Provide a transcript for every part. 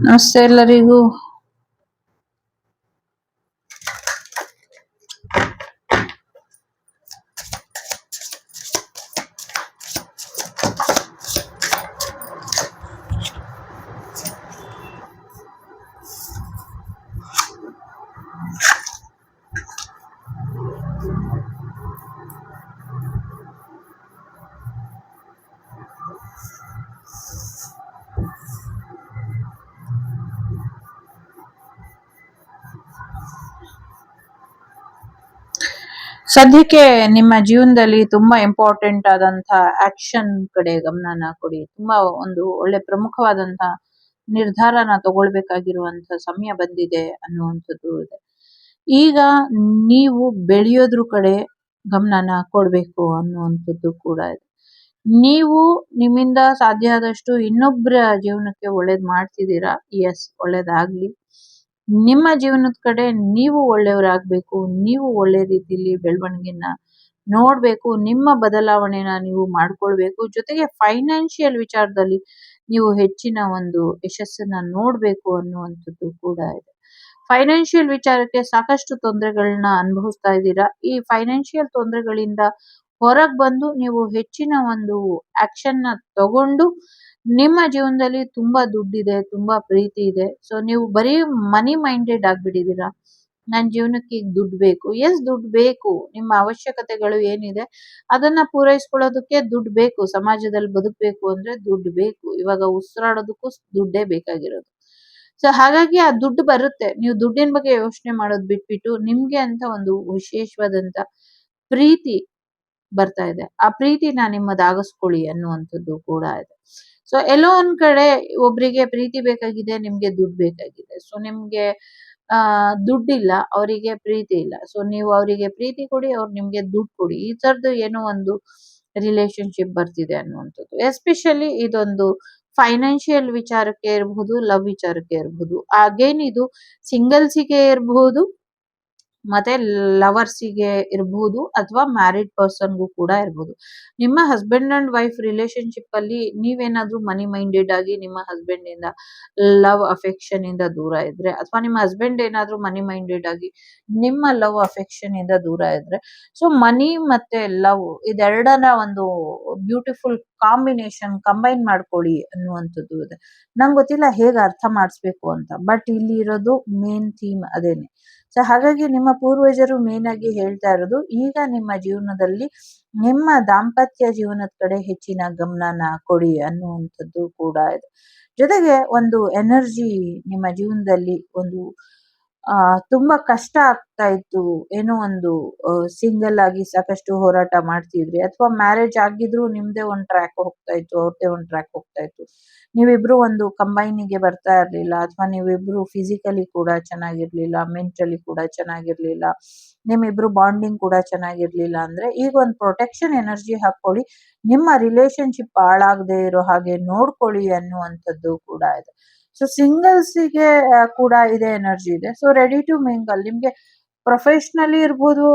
ನಮಸ್ತೆ ಎಲ್ಲರಿಗೂ. ಸದ್ಯಕ್ಕೆ ನಿಮ್ಮ ಜೀವನದಲ್ಲಿ ತುಂಬಾ ಇಂಪಾರ್ಟೆಂಟ್ ಆದಂತಹ ಆಕ್ಷನ್ ಕಡೆ ಗಮನನ ಕೊಡಿ. ತುಂಬಾ ಒಂದು ಒಳ್ಳೆ ಪ್ರಮುಖವಾದಂತ ನಿರ್ಧಾರನ ತಗೊಳ್ಬೇಕಾಗಿರುವಂತ ಸಮಯ ಬಂದಿದೆ ಅನ್ನುವಂಥದ್ದು ಇದೆ. ಈಗ ನೀವು ಬೆಳೆಯೋದ್ರ ಕಡೆ ಗಮನನ ಕೊಡ್ಬೇಕು ಅನ್ನುವಂಥದ್ದು ಕೂಡ ಇದೆ. ನೀವು ನಿಮ್ಮಿಂದ ಸಾಧ್ಯ ಆದಷ್ಟು ಇನ್ನೊಬ್ಬರ ಜೀವನಕ್ಕೆ ಒಳ್ಳೇದ್ ಮಾಡ್ತಿದ್ದೀರಾ? ಎಸ್ ಒಳ್ಳೇದಾಗ್ಲಿ. ನಿಮ್ಮ ಜೀವನದ ಕಡೆ ನೀವು ಒಳ್ಳೆಯವರಾಗಬೇಕು, ನೀವು ಒಳ್ಳೆ ರೀತಿಯಲ್ಲಿ ಬೆಳವಣಿಗೆನ ನೋಡ್ಬೇಕು, ನಿಮ್ಮ ಬದಲಾವಣೆನ ನೀವು ಮಾಡ್ಕೊಳ್ಬೇಕು, ಜೊತೆಗೆ ಫೈನಾನ್ಷಿಯಲ್ ವಿಚಾರದಲ್ಲಿ ನೀವು ಹೆಚ್ಚಿನ ಒಂದು ಯಶಸ್ಸನ್ನ ನೋಡಬೇಕು ಅನ್ನುವಂಥದ್ದು ಕೂಡ ಇದೆ. ಫೈನಾನ್ಷಿಯಲ್ ವಿಚಾರಕ್ಕೆ ಸಾಕಷ್ಟು ತೊಂದರೆಗಳನ್ನ ಅನುಭವಿಸ್ತಾ ಇದ್ದೀರಾ? ಈ ಫೈನಾನ್ಷಿಯಲ್ ತೊಂದರೆಗಳಿಂದ ಹೊರಗೆ ಬಂದು ನೀವು ಹೆಚ್ಚಿನ ಒಂದು ಆಕ್ಷನ್ನ ತಗೊಂಡು ನಿಮ್ಮ ಜೀವನದಲ್ಲಿ ತುಂಬಾ ದುಡ್ಡಿದೆ, ತುಂಬಾ ಪ್ರೀತಿ ಇದೆ. ಸೊ ನೀವು ಬರೀ ಮನಿ ಮೈಂಡೆಡ್ ಆಗ್ಬಿಟ್ಟಿದೀರಾ ನನ್ ಜೀವನಕ್ಕೆ ಈಗ ದುಡ್ಡು ಬೇಕು. ಎಸ್, ದುಡ್ಡು ಬೇಕು. ನಿಮ್ಮ ಅವಶ್ಯಕತೆಗಳು ಏನಿದೆ, ಅದನ್ನ ಪೂರೈಸ್ಕೊಳ್ಳೋದಕ್ಕೆ ದುಡ್ಡು ಬೇಕು. ಸಮಾಜದಲ್ಲಿ ಬದುಕಬೇಕು ಅಂದ್ರೆ ದುಡ್ಡು ಬೇಕು. ಇವಾಗ ಉಸಿರಾಡೋದಕ್ಕೂ ದುಡ್ಡೇ ಬೇಕಾಗಿರೋದು. ಸೊ ಹಾಗಾಗಿ ಆ ದುಡ್ಡು ಬರುತ್ತೆ. ನೀವು ದುಡ್ಡಿನ ಬಗ್ಗೆ ಯೋಚನೆ ಮಾಡೋದು ಬಿಟ್ಬಿಟ್ಟು ನಿಮ್ಗೆ ಅಂತ ಒಂದು ವಿಶೇಷವಾದಂತ ಪ್ರೀತಿ ಬರ್ತಾ ಇದೆ. ಆ ಪ್ರೀತಿನ ನಿಮ್ಮದಾಗಿಸ್ಕೊಳ್ಳಿ ಅನ್ನುವಂಥದ್ದು ಕೂಡ ಇದೆ. ಸೊ ಎಲ್ಲೋ ಒಂದ್ ಕಡೆ ಒಬ್ರಿಗೆ ಪ್ರೀತಿ ಬೇಕಾಗಿದೆ, ನಿಮ್ಗೆ ದುಡ್ಡು ಬೇಕಾಗಿದೆ. ಸೊ ನಿಮ್ಗೆ, ಆ, ದುಡ್ಡಿಲ್ಲ, ಅವರಿಗೆ ಪ್ರೀತಿ ಇಲ್ಲ. ಸೊ ನೀವು ಅವರಿಗೆ ಪ್ರೀತಿ ಕೊಡಿ, ಅವ್ರು ನಿಮ್ಗೆ ದುಡ್ಡು ಕೊಡಿ. ಈ ತರದ್ದು ಏನೋ ಒಂದು ರಿಲೇಶನ್ಶಿಪ್ ಬರ್ತಿದೆ ಅನ್ನುವಂಥದ್ದು. ಎಸ್ಪೆಷಲಿ ಇದೊಂದು ಫೈನಾನ್ಷಿಯಲ್ ವಿಚಾರಕ್ಕೆ ಇರಬಹುದು ಲವ್ ವಿಚಾರಕ್ಕೆ ಇರಬಹುದು. ಅಗೇನ್ ಇದು ಸಿಂಗಲ್ಸಿಗೆ ಇರಬಹುದು ಮತ್ತೆ ಲವರ್ಸಿಗೆ ಇರಬಹುದು ಅಥವಾ ಮ್ಯಾರಿಡ್ ಪರ್ಸನ್ಗೂ ಕೂಡ ಇರಬಹುದು ನಿಮ್ಮ ಹಸ್ಬೆಂಡ್ ಅಂಡ್ ವೈಫ್ ರಿಲೇಶನ್ಶಿಪ್ ಅಲ್ಲಿ ನೀವೇನಾದ್ರೂ ಮನಿ ಮೈಂಡೆಡ್ ಆಗಿ ನಿಮ್ಮ ಹಸ್ಬೆಂಡ್ ಇಂದ ಲವ್ ಅಫೆಕ್ಷನ್ ಇಂದ ದೂರ ಇದ್ರೆ ಅಥವಾ ನಿಮ್ಮ ಹಸ್ಬೆಂಡ್ ಏನಾದ್ರು ಮನಿ ಮೈಂಡೆಡ್ ಆಗಿ ನಿಮ್ಮ ಲವ್ ಅಫೆಕ್ಷನ್ ಇಂದ ದೂರ ಇದ್ರೆ ಸೊ ಮನಿ ಮತ್ತೆ ಲವ್ ಇದೆರಡನ ಒಂದು ಬ್ಯೂಟಿಫುಲ್ ಕಾಂಬಿನೇಷನ್ ಕಂಬೈನ್ ಮಾಡ್ಕೊಳ್ಳಿ ಅನ್ನುವಂಥದ್ದು ಇದೆ. ನಂಗೆ ಗೊತ್ತಿಲ್ಲ ಹೇಗೆ ಅರ್ಥ ಮಾಡಿಸ್ಬೇಕು ಅಂತ ಬಟ್ ಇಲ್ಲಿ ಇರೋದು ಮೇನ್ ಥೀಮ್ ಅದೇನೆ. ಸೊ ಹಾಗಾಗಿ ನಿಮ್ಮ ಪೂರ್ವಜರು ಮೇನ್ ಆಗಿ ಹೇಳ್ತಾ ಇರೋದು, ಈಗ ನಿಮ್ಮ ಜೀವನದಲ್ಲಿ ನಿಮ್ಮ ದಾಂಪತ್ಯ ಜೀವನದ ಕಡೆ ಹೆಚ್ಚಿನ ಗಮನನ ಕೊಡಿ ಅನ್ನುವಂಥದ್ದು ಕೂಡ ಇದೆ. ಜೊತೆಗೆ ಒಂದು ಎನರ್ಜಿ ನಿಮ್ಮ ಜೀವನದಲ್ಲಿ ಒಂದು, ಆ, ತುಂಬಾ ಕಷ್ಟ ಆಗ್ತಾ ಇತ್ತು ಏನೋ ಒಂದು ಸಿಂಗಲ್ ಆಗಿ ಸಾಕಷ್ಟು ಹೋರಾಟ ಮಾಡ್ತಿದ್ರಿ. ಅಥವಾ ಮ್ಯಾರೇಜ್ ಆಗಿದ್ರು ನಿಮ್ದೇ ಒಂದ್ ಟ್ರ್ಯಾಕ್ ಹೋಗ್ತಾ ಇತ್ತು ಅವ್ರದೇ ಒಂದ್ ಟ್ರ್ಯಾಕ್ ಹೋಗ್ತಾ ಇತ್ತು. ನೀವಿಬ್ರು ಒಂದು ಕಂಬೈನಿಗೆ ಬರ್ತಾ ಇರ್ಲಿಲ್ಲ. ಅಥವಾ ನೀವಿಬ್ರು ಫಿಸಿಕಲಿ ಕೂಡ ಚೆನ್ನಾಗಿರ್ಲಿಲ್ಲ ಮೆಂಟಲಿ ಕೂಡ ಚೆನ್ನಾಗಿರ್ಲಿಲ್ಲ, ನಿಮ್ಮಿಬ್ರು ಬಾಂಡಿಂಗ್ ಕೂಡ ಚೆನ್ನಾಗಿರ್ಲಿಲ್ಲ ಅಂದ್ರೆ ಈಗ ಒಂದು ಪ್ರೊಟೆಕ್ಷನ್ ಎನರ್ಜಿ ಹಾಕೊಳ್ಳಿ ನಿಮ್ಮ ರಿಲೇಶನ್ಶಿಪ್ ಹಾಳಾಗದೆ ಇರೋ ಹಾಗೆ ನೋಡ್ಕೊಳ್ಳಿ ಅನ್ನುವಂಥದ್ದು ಕೂಡ ಇದೆ. ಸೊ ಸಿಂಗಲ್ಸಿಗೆ ಕೂಡ ಇದೆ ಎನರ್ಜಿ ಇದೆ. ಸೊ ರೆಡಿ ಟು ಮಿಂಗಲ್ ನಿಮ್ಗೆ ಪ್ರೊಫೆಷ್ನಲಿ ಇರ್ಬೋದು,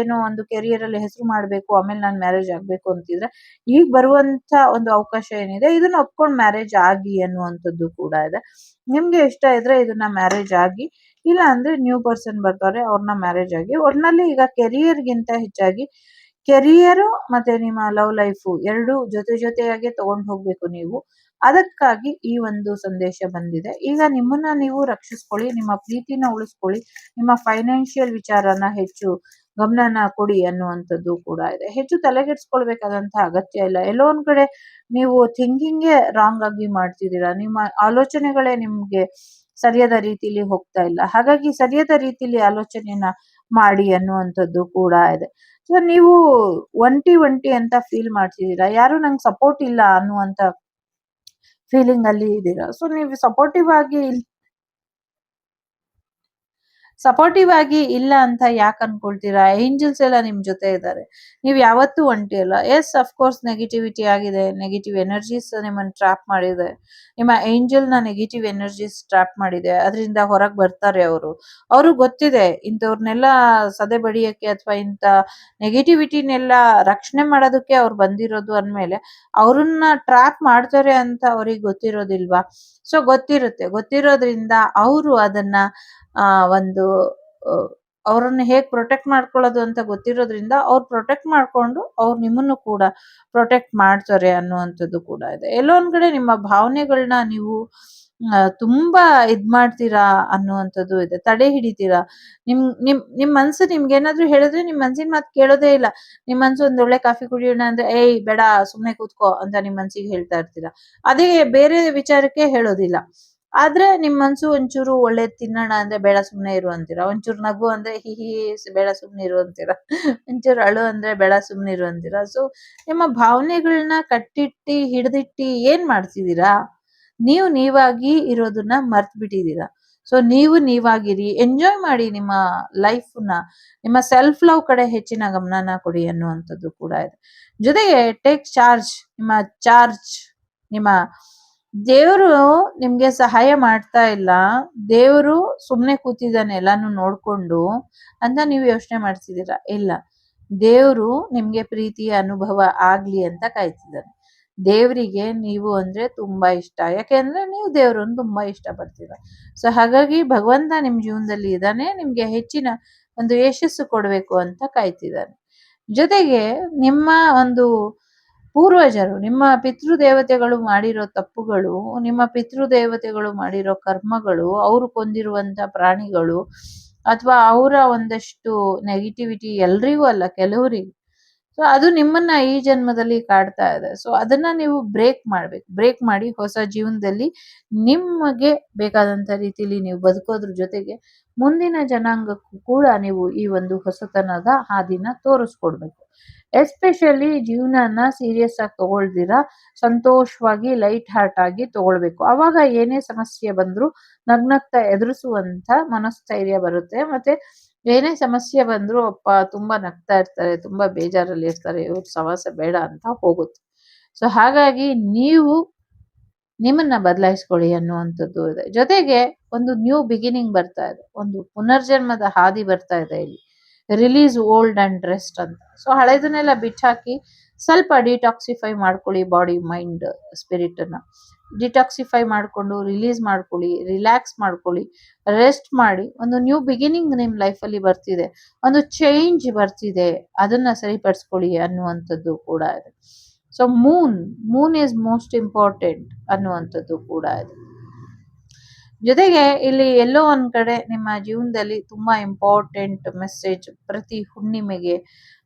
ಏನೋ ಒಂದು ಕೆರಿಯರ್ ಅಲ್ಲಿ ಹೆಸರು ಮಾಡಬೇಕು, ಆಮೇಲೆ ನಾನು ಮ್ಯಾರೇಜ್ ಆಗ್ಬೇಕು ಅಂತಿದ್ರೆ, ಈಗ ಬರುವಂತ ಒಂದು ಅವಕಾಶ ಏನಿದೆ, ಇದನ್ನ ಒಪ್ಕೊಂಡು ಮ್ಯಾರೇಜ್ ಆಗಿ ಅನ್ನುವಂಥದ್ದು ಕೂಡ ಇದೆ. ನಿಮ್ಗೆ ಇಷ್ಟ ಇದ್ರೆ ಇದನ್ನ ಮ್ಯಾರೇಜ್ ಆಗಿ ಇಲ್ಲ ಅಂದ್ರೆ ನ್ಯೂ ಪರ್ಸನ್ ಬರ್ತಾರೆ, ಅವ್ರನ್ನ ಮ್ಯಾರೇಜ್ ಆಗಿ, ಒಟ್ನಲ್ಲಿ ಈಗ ಕೆರಿಯರ್ಗಿಂತ ಹೆಚ್ಚಾಗಿ ಕೆರಿಯರ್ ಮತ್ತೆ ನಿಮ್ಮ ಲವ್ ಲೈಫ್ ಎರಡು ಜೊತೆ ಜೊತೆಯಾಗಿ ತಗೊಂಡು ಹೋಗ್ಬೇಕು ನೀವು. ಅದಕ್ಕಾಗಿ ಈ ಒಂದು ಸಂದೇಶ ಬಂದಿದೆ. ಈಗ ನಿಮ್ಮನ್ನ ನೀವು ರಕ್ಷಿಸ್ಕೊಳ್ಳಿ, ನಿಮ್ಮ ಪ್ರೀತಿನ ಉಳಿಸ್ಕೊಳ್ಳಿ, ನಿಮ್ಮ ಫೈನಾನ್ಷಿಯಲ್ ವಿಚಾರನ ಹೆಚ್ಚು ಗಮನನ ಕೊಡಿ ಅನ್ನುವಂಥದ್ದು ಕೂಡ ಇದೆ. ಹೆಚ್ಚು ತಲೆಗೆಡ್ಸ್ಕೊಳ್ಬೇಕಾದಂತಹ ಅಗತ್ಯ ಇಲ್ಲ. ಎಲ್ಲೋ ಒಂದ್ ಕಡೆ ನೀವು ಥಿಂಕಿಂಗೇ ರಾಂಗ್ ಆಗಿ ಮಾಡ್ತಿದ್ದೀರಾ. ನಿಮ್ಮ ಆಲೋಚನೆಗಳೇ ನಿಮ್ಗೆ ಸರಿಯಾದ ರೀತಿಲಿ ಹೋಗ್ತಾ ಇಲ್ಲ. ಹಾಗಾಗಿ ಸರಿಯಾದ ರೀತಿಲಿ ಆಲೋಚನೆಯನ್ನ ಮಾಡಿ ಅನ್ನುವಂಥದ್ದು ಕೂಡ ಇದೆ. ಸೊ ನೀವು ಒಂಟಿ ಒಂಟಿ ಅಂತ ಫೀಲ್ ಮಾಡ್ತಿದ್ದೀರಾ? ಯಾರು ನಂಗೆ ಸಪೋರ್ಟ್ ಇಲ್ಲ ಅನ್ನುವಂತ ಫೀಲಿಂಗ್ ಅಲ್ಲಿ ಇದ್ದೀರಾ? ಸೊ ನೀವು ಸಪೋರ್ಟಿವ್ ಆಗಿ ಸಪೋರ್ಟಿವ್ ಆಗಿ ಇಲ್ಲ ಅಂತ ಯಾಕೆ ಅನ್ಕೊಳ್ತೀರಾ? ಏಂಜಲ್ಸ್ ಎಲ್ಲ ನಿಮ್ ಜೊತೆ ಇದ್ದಾರೆ ನೀವು ಯಾವತ್ತೂ ಒಂಟಿ ಅಲ್ಲ ಎಸ್ ಅಫ್ಕೋರ್ಸ್ ನೆಗೆಟಿವಿಟಿ ಆಗಿದೆ. ನೆಗೆಟಿವ್ ಎನರ್ಜೀಸ್ ನಿಮ್ಮನ್ನು ಟ್ರಾಪ್ ಮಾಡಿದೆ. ನಿಮ್ಮ ಏಂಜಲ್ನ ನೆಗೆಟಿವ್ ಎನರ್ಜೀಸ್ ಟ್ರಾಪ್ ಮಾಡಿದೆ. ಅದರಿಂದ ಹೊರಗೆ ಬರ್ತಾರೆ ಅವರು. ಅವ್ರಿಗೆ ಗೊತ್ತಿದೆ ಇಂಥವ್ರನ್ನೆಲ್ಲ ಸದೆ ಬಡಿಯಕ್ಕೆ ಅಥವಾ ಇಂಥ ನೆಗೆಟಿವಿಟಿನೆಲ್ಲ ರಕ್ಷಣೆ ಮಾಡೋದಕ್ಕೆ ಅವ್ರು ಬಂದಿರೋದು ಅಂದಮೇಲೆ ಅವ್ರನ್ನ ಟ್ರಾಪ್ ಮಾಡ್ತಾರೆ ಅಂತ ಅವ್ರಿಗೆ ಗೊತ್ತಿರೋದಿಲ್ವಾ? ಸೊ ಗೊತ್ತಿರುತ್ತೆ. ಗೊತ್ತಿರೋದ್ರಿಂದ ಅವರು ಅದನ್ನ ಒಂದು ಅವ್ರನ್ನ ಹೇಗ್ ಪ್ರೊಟೆಕ್ಟ್ ಮಾಡ್ಕೊಳ್ಳೋದು ಅಂತ ಗೊತ್ತಿರೋದ್ರಿಂದ ಅವ್ರು ಪ್ರೊಟೆಕ್ಟ್ ಮಾಡ್ಕೊಂಡು ಅವ್ರು ನಿಮ್ಮನ್ನು ಕೂಡ ಪ್ರೊಟೆಕ್ಟ್ ಮಾಡ್ತಾರೆ ಅನ್ನುವಂಥದ್ದು ಕೂಡ ಇದೆ. ಎಲ್ಲೋ ಒಂದ್ ನಿಮ್ಮ ಭಾವನೆಗಳನ್ನ ನೀವು ತುಂಬಾ ಇದ್ ಮಾಡ್ತೀರಾ ಅನ್ನುವಂಥದ್ದು ಇದೆ. ತಡೆ ಹಿಡಿತೀರಾ? ನಿಮ್ ನಿಮ್ ನಿಮ್ ಮನ್ಸು ನಿಮ್ಗೆ ಏನಾದ್ರು ಹೇಳಿದ್ರೆ ನಿಮ್ ಮನ್ಸಿನ ಮಾತು ಕೇಳೋದೇ ಇಲ್ಲ. ನಿಮ್ ಮನ್ಸು ಒಂದ್ ಒಳ್ಳೆ ಕಾಫಿ ಕುಡಿಯೋಣ ಅಂದ್ರೆ, ಏಯ್, ಬೇಡ, ಸುಮ್ನೆ ಕೂತ್ಕೋ ಅಂತ ನಿಮ್ ಮನ್ಸಿಗೆ ಹೇಳ್ತಾ ಇರ್ತೀರಾ? ಅದೇ ಬೇರೆ ವಿಚಾರಕ್ಕೆ ಹೇಳೋದಿಲ್ಲ. ಆದ್ರೆ ನಿಮ್ ಮನ್ಸು ಒಂಚೂರು ಒಳ್ಳೇದ್ ತಿನ್ನೋಣ ಅಂದ್ರೆ ಬೇಡ ಸುಮ್ನೆ ಇರು ಅಂತೀರಾ? ಒಂಚೂರು ನಗು ಅಂದ್ರೆ ಹಿ ಹಿ ಬೇಡ ಸುಮ್ನೆ ಇರು ಅಂತೀರಾ? ಒಂಚೂರು ಅಳು ಅಂದ್ರೆ ಬೇಡ ಸುಮ್ನೆ ಇರು ಅಂತೀರಾ? ಸೊ ನಿಮ್ಮ ಭಾವನೆಗಳನ್ನ ಕಟ್ಟಿಟ್ಟಿ ಹಿಡ್ದಿಟ್ಟಿ ಏನ್ ಮಾಡ್ತಿದ್ದೀರಾ? ನೀವು ನೀವಾಗಿ ಇರೋದನ್ನ ಮರ್ತ್ ಬಿಟ್ಟಿದ್ದೀರಾ. ಸೊ ನೀವು ನೀವಾಗಿರಿ ಎಂಜಾಯ್ ಮಾಡಿ ನಿಮ್ಮ ಲೈಫ್ನ ನಿಮ್ಮ ಸೆಲ್ಫ್ ಲವ್ ಕಡೆ ಹೆಚ್ಚಿನ ಗಮನನ ಕೊಡಿ ಅನ್ನುವಂಥದ್ದು ಕೂಡ ಇದೆ. ಜೊತೆಗೆ ಟೇಕ್ ಚಾರ್ಜ್ ನಿಮ್ಮ ಚಾರ್ಜ್ ನಿಮ್ಮ ದೇವರು ನಿಮ್ಗೆ ಸಹಾಯ ಮಾಡ್ತಾ ಇಲ್ಲ. ದೇವರು ಸುಮ್ಮನೆ ಕೂತಿದ್ದಾನೆ ಎಲ್ಲಾನು ನೋಡ್ಕೊಂಡು ಅಂತ ನೀವು ಯೋಚನೆ ಮಾಡ್ತಿದ್ದೀರಾ? ಇಲ್ಲ. ದೇವರು ನಿಮ್ಗೆ ಪ್ರೀತಿಯ ಅನುಭವ ಆಗ್ಲಿ ಅಂತ ಕಾಯ್ತಿದ್ದಾನೆ. ದೇವರಿಗೆ ನೀವು ಅಂದ್ರೆ ತುಂಬಾ ಇಷ್ಟ. ಯಾಕೆಂದ್ರೆ ನೀವು ದೇವರನ್ನು ತುಂಬಾ ಇಷ್ಟ ಪಡ್ತೀರ. ಸೊ ಹಾಗಾಗಿ ಭಗವಂತ ನಿಮ್ ಜೀವನದಲ್ಲಿ ಇದ್ದಾನೆ, ನಿಮ್ಗೆ ಹೆಚ್ಚಿನ ಒಂದು ಯಶಸ್ಸು ಕೊಡಬೇಕು ಅಂತ ಕಾಯ್ತಿದ್ದಾನೆ. ಜೊತೆಗೆ ನಿಮ್ಮ ಒಂದು ಪೂರ್ವಜರು, ನಿಮ್ಮ ಪಿತೃದೇವತೆಗಳು ಮಾಡಿರೋ ತಪ್ಪುಗಳು, ನಿಮ್ಮ ಪಿತೃದೇವತೆಗಳು ಮಾಡಿರೋ ಕರ್ಮಗಳು, ಅವರು ಕೊಂದಿರುವಂಥ ಪ್ರಾಣಿಗಳು, ಅಥವಾ ಅವರ ಒಂದಷ್ಟು ನೆಗೆಟಿವಿಟಿ ಎಲ್ರಿಗೂ ಅಲ್ಲ, ಕೆಲವರಿಗೆ. ಸೊ ಅದು ನಿಮ್ಮನ್ನ ಈ ಜನ್ಮದಲ್ಲಿ ಕಾಡ್ತಾ ಇದೆ. ಸೊ ಅದನ್ನ ನೀವು ಬ್ರೇಕ್ ಮಾಡ್ಬೇಕು. ಬ್ರೇಕ್ ಮಾಡಿ ಹೊಸ ಜೀವನದಲ್ಲಿ ನಿಮಗೆ ಬೇಕಾದಂತ ರೀತಿಲಿ ನೀವು ಬದುಕೋದ್ರ ಜೊತೆಗೆ ಮುಂದಿನ ಜನಾಂಗಕ್ಕೂ ಕೂಡ ನೀವು ಈ ಒಂದು ಹೊಸತನದ ಹಾದಿನ ತೋರಿಸ್ಕೊಡ್ಬೇಕು. ಎಸ್ಪೆಷಲಿ ಜೀವನನ ಸೀರಿಯಸ್ ಆಗಿ ತಗೊಳ್ದಿರಾ, ಸಂತೋಷವಾಗಿ ಲೈಟ್ ಹಾರ್ಟ್ ಆಗಿ ತಗೊಳ್ಬೇಕು. ಅವಾಗ ಏನೇ ಸಮಸ್ಯೆ ಬಂದರೂ ನಗ್ನಗ್ತ ಎದುರಿಸುವಂತ ಮನಸ್ಥೈರ್ಯ ಬರುತ್ತೆ. ಮತ್ತೆ ಏನೇ ಸಮಸ್ಯೆ ಬಂದರೂ ಅಪ್ಪ ತುಂಬಾ ನಗ್ತಾ ಇರ್ತಾರೆ, ತುಂಬಾ ಬೇಜಾರಲ್ಲಿ ಇರ್ತಾರೆ, ಇವ್ರ ಸವಾಸ ಬೇಡ ಅಂತ ಹೋಗುತ್ತೆ. ಸೊ ಹಾಗಾಗಿ ನೀವು ನಿಮ್ಮನ್ನ ಬದಲಾಯಿಸ್ಕೊಳ್ಳಿ ಅನ್ನುವಂಥದ್ದು ಇದೆ. ಜೊತೆಗೆ ಒಂದು ನ್ಯೂ ಬಿಗಿನಿಂಗ್ ಬರ್ತಾ ಇದೆ. ಒಂದು ಪುನರ್ಜನ್ಮದ ಹಾದಿ ಬರ್ತಾ ಇದೆ ಇಲ್ಲಿ. ರಿಲೀಸ್ ಓಲ್ಡ್ ಅಂಡ್ ರೆಸ್ಟ್ ಅಂತ. ಸೊ ಹಳೆದನ್ನೆಲ್ಲ ಬಿಟ್ಟಾಕಿ ಸ್ವಲ್ಪ ಡಿಟಾಕ್ಸಿಫೈ ಮಾಡ್ಕೊಳ್ಳಿ ಬಾಡಿ ಮೈಂಡ್ ಸ್ಪಿರಿಟ್ ಅನ್ನ. ಡಿಟಾಕ್ಸಿಫೈ ಮಾಡಿಕೊಂಡು ರಿಲೀಸ್ ಮಾಡ್ಕೊಳ್ಳಿ ರಿಲ್ಯಾಕ್ಸ್ ಮಾಡ್ಕೊಳ್ಳಿ ರೆಸ್ಟ್ ಮಾಡಿ. ಒಂದು ನ್ಯೂ ಬಿಗಿನಿಂಗ್ ನಿಮ್ಮ ಲೈಫಲ್ಲಿ ಬರ್ತಿದೆ. ಒಂದು ಚೇಂಜ್ ಬರ್ತಿದೆ. ಅದನ್ನು ಸರಿಪಡಿಸ್ಕೊಳ್ಳಿ ಅನ್ನುವಂಥದ್ದು ಕೂಡ ಇದೆ. So moon moon is most important ಅನ್ನುವಂಥದ್ದು ಕೂಡ ಇದೆ. ಜೊತೆಗೆ ಇಲ್ಲಿ ಎಲ್ಲೋ ಒಂದ್ ಕಡೆ ನಿಮ್ಮ ಜೀವನದಲ್ಲಿ ತುಂಬಾ ಇಂಪಾರ್ಟೆಂಟ್ ಮೆಸೇಜ್ ಪ್ರತಿ ಹುಣ್ಣಿಮೆಗೆ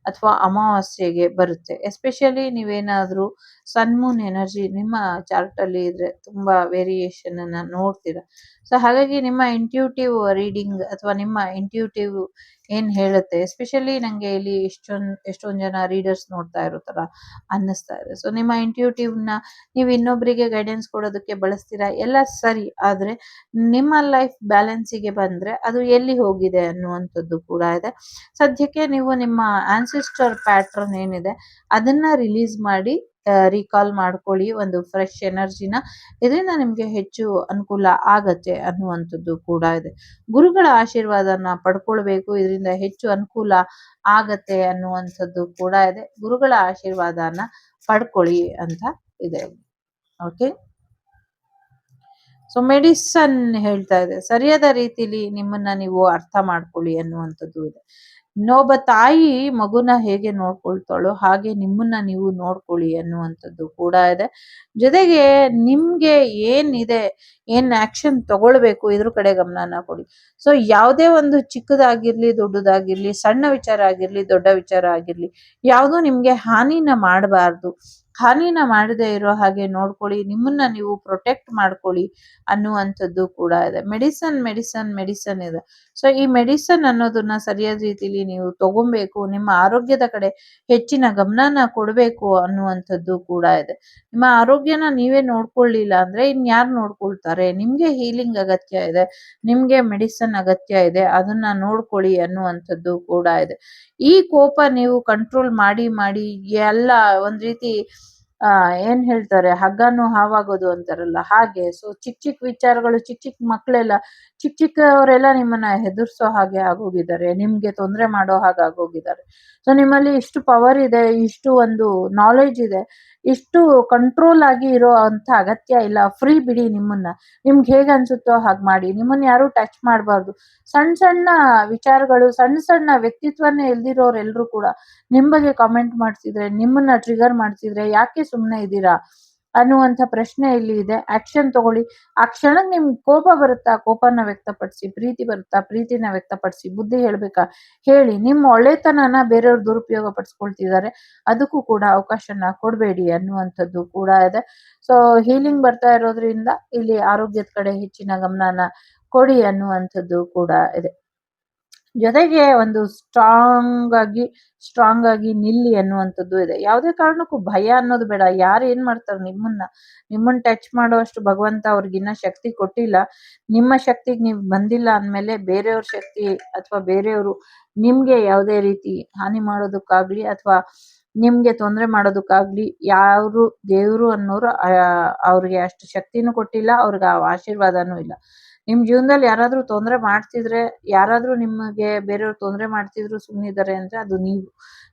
ಅಥವಾ ಅಮಾವಾಸ್ಯೆಗೆ ಬರುತ್ತೆ. ಎಸ್ಪೆಷಲಿ ನೀವೇನಾದ್ರೂ ಸನ್ ಮೂನ್ ಎನರ್ಜಿ ನಿಮ್ಮ ಚಾರ್ಟ್ ಅಲ್ಲಿ ಇದ್ರೆ ತುಂಬಾ ವೇರಿಯೇಷನ್ ಅನ್ನ ನೋಡ್ತೀರಾ. ಸೊ ಹಾಗಾಗಿ ನಿಮ್ಮ ಇಂಟ್ಯೂಟಿವ್ ರೀಡಿಂಗ್ ಅಥವಾ ನಿಮ್ಮ ಇಂಟ್ಯೂಟಿವ್ ಏನ್ ಹೇಳುತ್ತೆ? ಎಸ್ಪೆಷಲಿ ನಂಗೆ ಇಲ್ಲಿ ಎಷ್ಟೊಂದ್, ಎಷ್ಟೊಂದು ಜನ ರೀಡರ್ಸ್ ನೋಡ್ತಾ ಇರೋ ಅನ್ನಿಸ್ತಾ ಇದೆ. ಸೊ ನಿಮ್ಮ ಇಂಟ್ಯೂಟಿವ್ನ ನೀವು ಇನ್ನೊಬ್ಬರಿಗೆ ಗೈಡೆನ್ಸ್ ಕೊಡೋದಕ್ಕೆ ಬಳಸ್ತೀರಾ? ಎಲ್ಲ ಸರಿ, ಆದ್ರೆ ನಿಮ್ಮ ಲೈಫ್ ಬ್ಯಾಲೆನ್ಸಿಗೆ ಬಂದ್ರೆ ಅದು ಎಲ್ಲಿ ಹೋಗಿದೆ ಅನ್ನುವಂಥದ್ದು ಕೂಡ ಇದೆ. ಸದ್ಯಕ್ಕೆ ನೀವು ನಿಮ್ಮ ಆನ್ಸಿಸ್ಟರ್ ಪ್ಯಾಟ್ರನ್ ಏನಿದೆ, ಅದನ್ನ ರಿಲೀಸ್ ಮಾಡಿ ರೀಕಾಲ್ ಮಾಡ್ಕೊಳ್ಳಿ ಒಂದು ಫ್ರೆಶ್ ಎನರ್ಜಿನ ಇದರಿಂದ ನಿಮಗೆ ಹೆಚ್ಚು ಅನುಕೂಲ ಆಗತ್ತೆ ಅನ್ನುವಂಥದ್ದು ಕೂಡ ಇದೆ. ಗುರುಗಳ ಆಶೀರ್ವಾದನ ಪಡ್ಕೊಳ್ಬೇಕು, ಇದರಿಂದ ಹೆಚ್ಚು ಅನುಕೂಲ ಆಗತ್ತೆ ಅನ್ನುವಂಥದ್ದು ಕೂಡ ಇದೆ. ಗುರುಗಳ ಆಶೀರ್ವಾದನ ಪಡ್ಕೊಳ್ಳಿ ಅಂತ ಇದೆ. ಓಕೆ ಸೊ ಮೆಡಿಸನ್ ಹೇಳ್ತಾ ಇದೆ. ಸರಿಯಾದ ರೀತಿಲಿ ನಿಮ್ಮನ್ನ ನೀವು ಅರ್ಥ ಮಾಡ್ಕೊಳ್ಳಿ ಅನ್ನುವಂಥದ್ದು ಇದೆ. ಇನ್ನೊಬ್ಬ ತಾಯಿ ಮಗುನ ಹೇಗೆ ನೋಡ್ಕೊಳ್ತಾಳೋ ಹಾಗೆ ನಿಮ್ಮನ್ನ ನೀವು ನೋಡ್ಕೊಳ್ಳಿ ಅನ್ನುವಂಥದ್ದು ಕೂಡ ಇದೆ. ಜೊತೆಗೆ ನಿಮ್ಗೆ ಏನಿದೆ, ಏನ್ ಆಕ್ಷನ್ ತಗೊಳ್ಬೇಕು ಇದ್ರ ಕಡೆ ಗಮನನ ಕೊಡಿ. ಸೊ ಯಾವುದೇ ಒಂದು ಚಿಕ್ಕದಾಗಿರ್ಲಿ, ದೊಡ್ಡದಾಗಿರ್ಲಿ, ಸಣ್ಣ ವಿಚಾರ ಆಗಿರ್ಲಿ, ದೊಡ್ಡ ವಿಚಾರ ಆಗಿರ್ಲಿ, ಯಾವುದು ನಿಮ್ಗೆ ಹಾನಿನ ಮಾಡಬಾರ್ದು. ಹಾನಿನ ಮಾಡದೇ ಇರೋ ಹಾಗೆ ನೋಡ್ಕೊಳ್ಳಿ, ನಿಮ್ಮನ್ನ ನೀವು ಪ್ರೊಟೆಕ್ಟ್ ಮಾಡ್ಕೊಳ್ಳಿ ಅನ್ನುವಂಥದ್ದು ಕೂಡ ಇದೆ. ಮೆಡಿಸನ್ ಮೆಡಿಸನ್ ಮೆಡಿಸನ್ ಇದೆ. ಸೊ ಈ ಮೆಡಿಸನ್ ಅನ್ನೋದನ್ನ ಸರಿಯಾದ ರೀತಿಲಿ ನೀವು ತಗೊಬೇಕು ನಿಮ್ಮ ಆರೋಗ್ಯದ ಕಡೆ ಹೆಚ್ಚಿನ ಗಮನನ ಕೊಡಬೇಕು ಅನ್ನುವಂಥದ್ದು ಕೂಡ ಇದೆ. ನಿಮ್ಮ ಆರೋಗ್ಯನ ನೀವೇ ನೋಡ್ಕೊಳ್ಳಿಲ್ಲ ಅಂದ್ರೆ ಇನ್ಯಾರು ನೋಡ್ಕೊಳ್ತಾರೆ? ನಿಮ್ಗೆ ಹೀಲಿಂಗ್ ಅಗತ್ಯ ಇದೆ, ನಿಮ್ಗೆ ಮೆಡಿಸನ್ ಅಗತ್ಯ ಇದೆ, ಅದನ್ನ ನೋಡ್ಕೊಳ್ಳಿ ಅನ್ನುವಂಥದ್ದು ಕೂಡ ಇದೆ. ಈ ಕೋಪ ನೀವು ಕಂಟ್ರೋಲ್ ಮಾಡಿ ಮಾಡಿ ಎಲ್ಲ ಒಂದ್ ರೀತಿ ಏನ್ ಹೇಳ್ತಾರೆ? ಹಗ್ಗನು ಹಾವಾಗೋದು ಅಂತಾರಲ್ಲ. ಹಾಗೆ ಸೊ ಚಿಕ್ಕ ಚಿಕ್ಕ ವಿಚಾರಗಳು ಚಿಕ್ಕ ಚಿಕ್ಕ ಮಕ್ಕಳೆಲ್ಲ ಚಿಕ್ಕ ಚಿಕ್ಕವರೆಲ್ಲ ನಿಮ್ಮನ್ನ ಹೆದರ್ಸೋ ಹಾಗೆ ಆಗೋಗಿದ್ದಾರೆ. ನಿಮ್ಗೆ ತೊಂದರೆ ಮಾಡೋ ಹಾಗೆ ಆಗೋಗಿದ್ದಾರೆ. ಸೊ ನಿಮ್ಮಲ್ಲಿ ಇಷ್ಟು ಪವರ್ ಇದೆ, ಇಷ್ಟು ಒಂದು ನಾಲೆಜ್ ಇದೆ. ಇಷ್ಟು ಕಂಟ್ರೋಲ್ ಆಗಿ ಇರೋ ಅಂತ ಅಗತ್ಯ ಇಲ್ಲ. ಫ್ರೀ ಬಿಡಿ ನಿಮ್ಮನ್ನ. ನಿಮ್ಗೆ ಹೇಗೆ ಅನ್ಸುತ್ತೋ ಹಾಗೆ ಮಾಡಿ. ನಿಮ್ಮನ್ನ ಯಾರು ಟಚ್ ಮಾಡಬಾರ್ದು. ಸಣ್ಣ ಸಣ್ಣ ವಿಚಾರಗಳು ಸಣ್ಣ ಸಣ್ಣ ವ್ಯಕ್ತಿತ್ವನೇ ಇಲ್ದಿರೋರೆಲ್ಲರೂ ಕೂಡ ನಿಮ್ ಬಗ್ಗೆ ಕಾಮೆಂಟ್ ಮಾಡ್ತಿದ್ರೆ ನಿಮ್ಮನ್ನ ಟ್ರಿಗರ್ ಮಾಡ್ತಿದ್ರೆ ಯಾಕೆ ಸುಮ್ಮನೆ ಇದ್ದೀರಾ? ಅನ್ನುವಂಥ ಪ್ರಶ್ನೆ ಇಲ್ಲಿ ಇದೆ. ಆಕ್ಷನ್ ತಗೊಳ್ಳಿ. ಆ ಕ್ಷಣ ನಿಮ್ಗೆ ಕೋಪ ಬರುತ್ತಾ? ಕೋಪನ ವ್ಯಕ್ತಪಡಿಸಿ, ಪ್ರೀತಿ ಬರುತ್ತಾ? ಪ್ರೀತಿನ ವ್ಯಕ್ತಪಡಿಸಿ, ಬುದ್ಧಿ ಹೇಳ್ಬೇಕಾ? ಹೇಳಿ. ನಿಮ್ಮ ಒಳ್ಳೆತನನ ಬೇರೆಯವ್ರು ದುರುಪಯೋಗ ಪಡಿಸ್ಕೊಳ್ತಿದ್ದಾರೆ. ಅದಕ್ಕೂ ಕೂಡ ಅವಕಾಶನ ಕೊಡಬೇಡಿ ಅನ್ನುವಂಥದ್ದು ಕೂಡ ಇದೆ. ಸೊ ಹೀಲಿಂಗ್ ಬರ್ತಾ ಇರೋದ್ರಿಂದ ಇಲ್ಲಿ ಆರೋಗ್ಯದ ಕಡೆ ಹೆಚ್ಚಿನ ಗಮನನ ಕೊಡಿ ಅನ್ನುವಂಥದ್ದು ಕೂಡ ಇದೆ. ಜೊತೆಗೆ ಒಂದು ಸ್ಟ್ರಾಂಗ್ ಆಗಿ ಸ್ಟ್ರಾಂಗ್ ಆಗಿ ನಿಲ್ಲಿ ಅನ್ನುವಂಥದ್ದು ಇದೆ. ಯಾವುದೇ ಕಾರಣಕ್ಕೂ ಭಯ ಅನ್ನೋದು ಬೇಡ. ಯಾರು ಏನ್ ಮಾಡ್ತಾರೆ? ನಿಮ್ಮನ್ನ ನಿಮ್ಮನ್ನ ಟಚ್ ಮಾಡುವಷ್ಟು ಭಗವಂತ ಅವ್ರಿಗಿನ್ನ ಶಕ್ತಿ ಕೊಟ್ಟಿಲ್ಲ. ನಿಮ್ಮ ಶಕ್ತಿಗೆ ನೀವು ಬಂದಿಲ್ಲ ಅಂದಮೇಲೆ ಬೇರೆಯವ್ರ ಶಕ್ತಿ ಅಥವಾ ಬೇರೆಯವರು ನಿಮ್ಗೆ ಯಾವುದೇ ರೀತಿ ಹಾನಿ ಮಾಡೋದಕ್ಕಾಗ್ಲಿ ಅಥವಾ ನಿಮ್ಗೆ ತೊಂದರೆ ಮಾಡೋದಕ್ಕಾಗ್ಲಿ ಯಾರು ದೇವರು ಅನ್ನೋರು ಅವ್ರಿಗೆ ಅಷ್ಟು ಶಕ್ತಿನೂ ಕೊಟ್ಟಿಲ್ಲ, ಅವ್ರಿಗೆ ಆ ಆಶೀರ್ವಾದನೂ ಇಲ್ಲ. ನಿಮ್ ಜೀವನದಲ್ಲಿ ಯಾರಾದ್ರೂ ತೊಂದರೆ ಮಾಡ್ತಿದ್ರೆ, ಯಾರಾದ್ರೂ ನಿಮಗೆ ಬೇರೆಯವ್ರು ತೊಂದರೆ ಮಾಡ್ತಿದ್ರು ಸುಮ್ಮನಿದ್ದಾರೆ ಅಂದ್ರೆ ಅದು ನೀವು.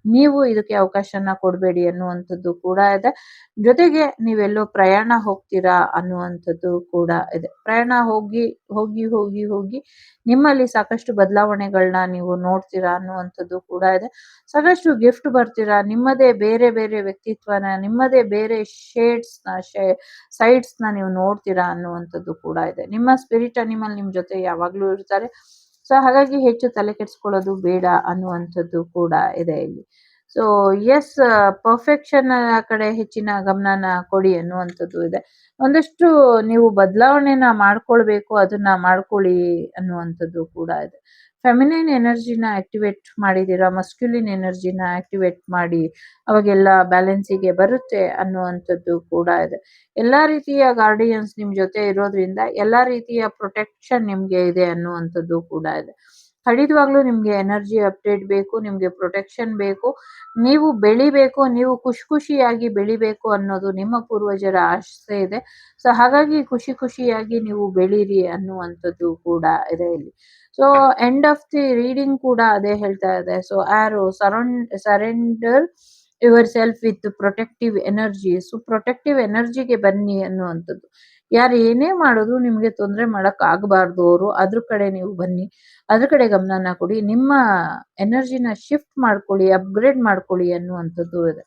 ನೀವು ಇದಕ್ಕೆ ಅವಕಾಶನ ಕೊಡಬೇಡಿ ಅನ್ನುವಂಥದ್ದು ಕೂಡ ಇದೆ. ಜೊತೆಗೆ ನೀವೆಲ್ಲೋ ಪ್ರಯಾಣ ಹೋಗ್ತೀರಾ ಅನ್ನುವಂಥದ್ದು ಕೂಡ ಇದೆ. ಪ್ರಯಾಣ ಹೋಗಿ ಹೋಗಿ ಹೋಗಿ ಹೋಗಿ ನಿಮ್ಮಲ್ಲಿ ಸಾಕಷ್ಟು ಬದಲಾವಣೆಗಳನ್ನ ನೀವು ನೋಡ್ತೀರಾ ಅನ್ನುವಂಥದ್ದು ಕೂಡ ಇದೆ. ಸಾಕಷ್ಟು ಗಿಫ್ಟ್ ಬರ್ತೀರಾ, ನಿಮ್ಮದೇ ಬೇರೆ ಬೇರೆ ವ್ಯಕ್ತಿತ್ವನ, ನಿಮ್ಮದೇ ಬೇರೆ ಶೇಡ್ಸ್ನ ಶೇ ಸೈಡ್ಸ್ನ ನೀವು ನೋಡ್ತೀರಾ ಅನ್ನುವಂಥದ್ದು ಕೂಡ ಇದೆ. ನಿಮ್ಮ ಸ್ಪಿರಿಟ್ ಅನಿಮಲ್ ನಿಮ್ಮ ಜೊತೆ ಯಾವಾಗಲೂ ಇರ್ತಾರೆ. ಸೊ ಹಾಗಾಗಿ ಹೆಚ್ಚು ತಲೆ ಕೆಡಿಸ್ಕೊಳ್ಳೋದು ಬೇಡ ಅನ್ನುವಂಥದ್ದು ಕೂಡ ಇದೆ ಇಲ್ಲಿ. ಸೊ ಎಸ್ ಪರ್ಫೆಕ್ಷನ್ ಕಡೆ ಹೆಚ್ಚಿನ ಗಮನನ ಕೊಡಿ ಅನ್ನುವಂಥದ್ದು ಇದೆ. ಒಂದಷ್ಟು ನೀವು ಬದಲಾವಣೆನ ಮಾಡ್ಕೊಳ್ಬೇಕು, ಅದನ್ನ ಮಾಡ್ಕೊಳ್ಳಿ ಅನ್ನುವಂಥದ್ದು ಕೂಡ ಇದೆ. ಫೆಮಿನೈನ್ ಎನರ್ಜಿನ ಆಕ್ಟಿವೇಟ್ ಮಾಡಿದ್ದೀರಾ? ಮಸ್ಕ್ಯುಲಿನ್ ಎನರ್ಜಿನ ಆಕ್ಟಿವೇಟ್ ಮಾಡಿ ಅವಾಗೆಲ್ಲ ಬ್ಯಾಲೆನ್ಸಿಗೆ ಬರುತ್ತೆ ಅನ್ನುವಂಥದ್ದು ಕೂಡ ಇದೆ. ಎಲ್ಲ ರೀತಿಯ ಗಾರ್ಡಿಯನ್ಸ್ ನಿಮ್ ಜೊತೆ ಇರೋದ್ರಿಂದ ಎಲ್ಲ ರೀತಿಯ ಪ್ರೊಟೆಕ್ಷನ್ ನಿಮ್ಗೆ ಇದೆ ಅನ್ನುವಂಥದ್ದು ಕೂಡ ಇದೆ. ಖಂಡಿತವಾಗ್ಲೂ ನಿಮ್ಗೆ ಎನರ್ಜಿ ಅಪ್ಡೇಟ್ ಬೇಕು, ನಿಮ್ಗೆ ಪ್ರೊಟೆಕ್ಷನ್ ಬೇಕು, ನೀವು ಬೆಳಿಬೇಕು, ನೀವು ಖುಷಿ ಖುಷಿಯಾಗಿ ಬೆಳಿಬೇಕು ಅನ್ನೋದು ನಿಮ್ಮ ಪೂರ್ವಜರ ಆಸೆ ಇದೆ. ಸೊ ಹಾಗಾಗಿ ಖುಷಿ ಖುಷಿಯಾಗಿ ನೀವು ಬೆಳೀರಿ ಅನ್ನುವಂಥದ್ದು ಕೂಡ ಇದೆ ಇಲ್ಲಿ. So end of the reading ಕೂಡ ಅದೇ ಹೇಳ್ತಾ ಇದೆ. So arrow surround surrender yourself with protective energy so protective ಎನರ್ಜಿಗೆ ಬನ್ನಿ ಅನ್ನುವಂಥದ್ದು. ಯಾರು ಏನೇ ಮಾಡಿದ್ರು ನಿಮಗೆ ತೊಂದರೆ ಮಾಡಕ್ ಆಗಬಾರ್ದು ಅವರು. ಅದ್ರ ಕಡೆ ನೀವು ಬನ್ನಿ. ಅದ್ರ ಕಡೆ ಗಮನನ ಕೊಡಿ. ನಿಮ್ಮ ಎನರ್ಜಿನ ಶಿಫ್ಟ್ ಮಾಡ್ಕೊಳ್ಳಿ ಅಪ್ಗ್ರೇಡ್ ಮಾಡ್ಕೊಳ್ಳಿ ಅನ್ನುವಂಥದ್ದು ಇದೆ.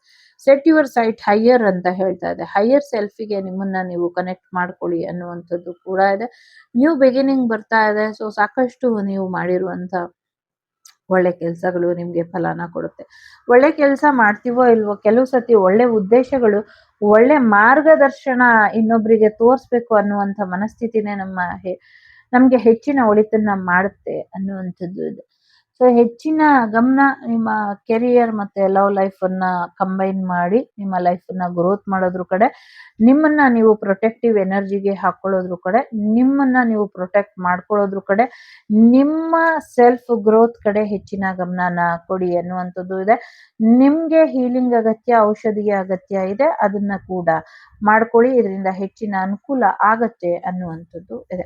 ಸೆಟ್ ಯುವರ್ ಸೈಟ್ ಹೈಯರ್ ಅಂತ ಹೇಳ್ತಾ ಇದೆ. ಹೈಯರ್ ಸೆಲ್ಫಿಗೆ ನಿಮ್ಮನ್ನ ನೀವು ಕನೆಕ್ಟ್ ಮಾಡ್ಕೊಳ್ಳಿ ಅನ್ನುವಂಥದ್ದು ಕೂಡ ಇದೆ. ನ್ಯೂ ಬಿಗಿನಿಂಗ್ ಬರ್ತಾ ಇದೆ. ಸೊ ಸಾಕಷ್ಟು ನೀವು ಮಾಡಿರುವಂತ ಒಳ್ಳೆ ಕೆಲಸಗಳು ನಿಮಗೆ ಫಲನ ಕೊಡುತ್ತೆ. ಒಳ್ಳೆ ಕೆಲಸ ಮಾಡ್ತೀವೋ ಇಲ್ವೋ, ಕೆಲವು ಸತಿ ಒಳ್ಳೆ ಉದ್ದೇಶಗಳು, ಒಳ್ಳೆ ಮಾರ್ಗದರ್ಶನ ಇನ್ನೊಬ್ಬರಿಗೆ ತೋರಿಸ್ಬೇಕು ಅನ್ನುವಂಥ ಮನಸ್ಥಿತಿನೇ ನಮ್ಮ ನಮಗೆ ಹೆಚ್ಚಿನ ಒಳಿತನ್ನ ಮಾಡುತ್ತೆ ಅನ್ನುವಂಥದ್ದು ಇದೆ. ಸೊ ಹೆಚ್ಚಿನ ಗಮನ ನಿಮ್ಮ ಕೆರಿಯರ್ ಮತ್ತೆ ಲವ್ ಲೈಫ್ ಅನ್ನ ಕಂಬೈನ್ ಮಾಡಿ, ನಿಮ್ಮ ಲೈಫ್ ಅನ್ನ ಗ್ರೋತ್ ಮಾಡೋದ್ರ ಕಡೆ, ನಿಮ್ಮನ್ನ ನೀವು ಪ್ರೊಟೆಕ್ಟಿವ್ ಎನರ್ಜಿಗೆ ಹಾಕೊಳ್ಳೋದ್ರ ಕಡೆ, ನಿಮ್ಮನ್ನ ನೀವು ಪ್ರೊಟೆಕ್ಟ್ ಮಾಡ್ಕೊಳ್ಳೋದ್ರ ಕಡೆ, ನಿಮ್ಮ ಸೆಲ್ಫ್ ಗ್ರೋತ್ ಕಡೆ ಹೆಚ್ಚಿನ ಗಮನನ ಕೊಡಿ ಅನ್ನುವಂಥದ್ದು ಇದೆ. ನಿಮ್ಗೆ ಹೀಲಿಂಗ್ ಅಗತ್ಯ, ಔಷಧಿಗೆ ಅಗತ್ಯ ಇದೆ, ಅದನ್ನ ಕೂಡ ಮಾಡ್ಕೊಳ್ಳಿ, ಇದರಿಂದ ಹೆಚ್ಚಿನ ಅನುಕೂಲ ಆಗತ್ತೆ ಅನ್ನುವಂಥದ್ದು ಇದೆ.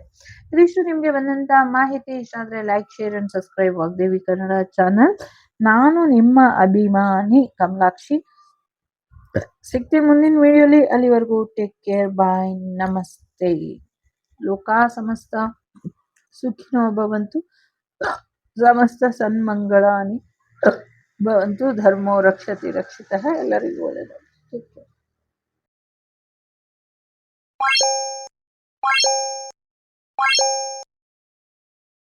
ಇದಿಷ್ಟು ನಿಮ್ಗೆ ಬಂದಂತ ಮಾಹಿತಿ. ಇಷ್ಟ ಆದ್ರೆ like share and subscribe V Kannada channel. ನಾನು ನಿಮ್ಮ ಅಭಿಮಾನಿ ಕಮಲಾಕ್ಷಿ. ಸಿಗ್ತೀವಿ ಮುಂದಿನ ವಿಡಿಯೋಲಿ ಅಲ್ಲಿವರೆಗೂ ಟೇಕ್ ಕೇರ್ ಬಾಯ್ ನಮಸ್ತೆ. ಲೋಕ ಸಮಸ್ತ ಸುಖಿನೋ ಭವಂತು. ಸಮಸ್ತ ಸನ್ಮಂಗಳಾನಿ. ಭವಂತು ಧರ್ಮೋ ರಕ್ಷತಿ ರಕ್ಷಿತ ಎಲ್ಲರಿಗೂ ಒಳ್ಳೆಯದು.